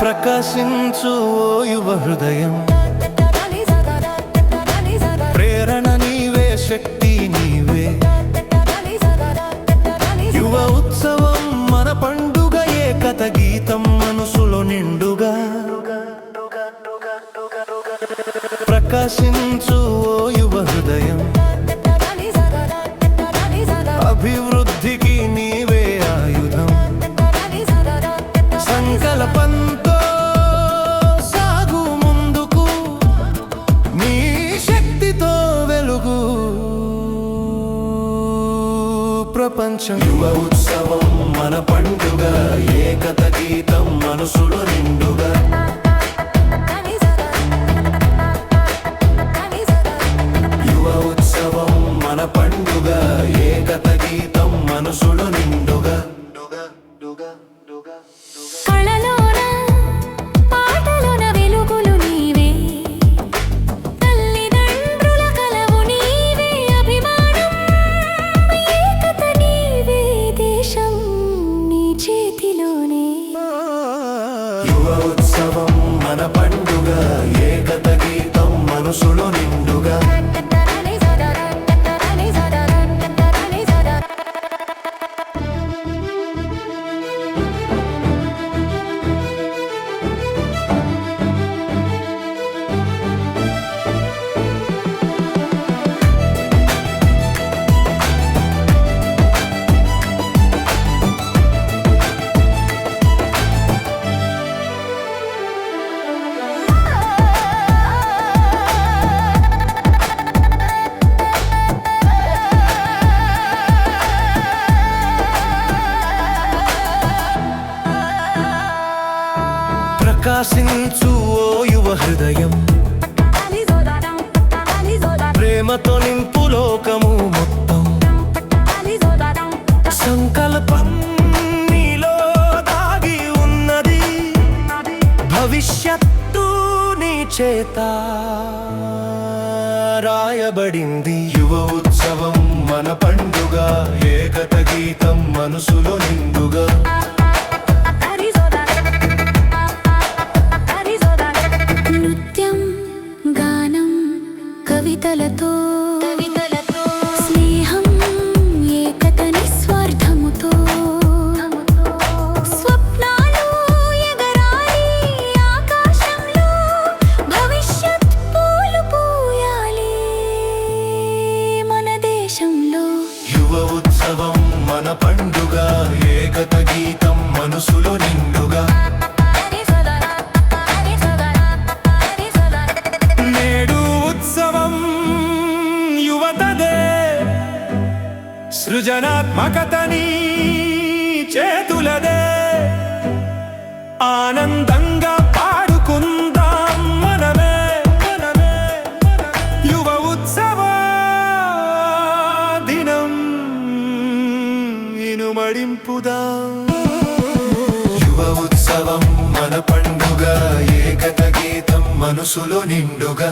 ప్రకాశించు యువ హృదయం ప్రేరణ నీవే శక్తి ప్రకాశించు ఓ యువ హృదయం. అభివృద్ధికి నీవే ఆయుధం. సంకల్పంతో సాగు ముందుకు నీ శక్తితో వెలుగు. ప్రపంచం. యువ ఉత్సవం మన పండుగ ఏకత గీతం మనసులు నిండుగా. యువ ఉత్సవం మన పండుగ ఏకత గీతం మనసులో నిండుగా ప్రకాశించు ఓ యువ హృదయం. ప్రేమతో నింపు లోకము మొత్తం. సంకల్పం నీలో దాగి ఉన్నది. భవిష్యత్తు నీ చేత రాయబడింది. యువ ఉత్సవం మన పండుగ ఏకత గీతం మనసులో నిండుగా. కవితలతో కవితలతో. స్నేహం ఏకత నిస్వార్థముతో స్వప్నాలు ఎగరాలి ఆకాశంలో భవిష్యత్ పూలు పూయాలి మన దేశంలో. యువ ఉత్సవం మన పండుగ ఏకత గీతం మనసులో నేడు సృజనాత్మకతని చేతులదే. ఆనందంగా పాడుకుందాం మనమే మనమే. యువ ఉత్సవ దినం ఇనుమడింపుదాం. యువ ఉత్సవం మన పండుగ ఏకత గీతం మనసులో నిండుగా.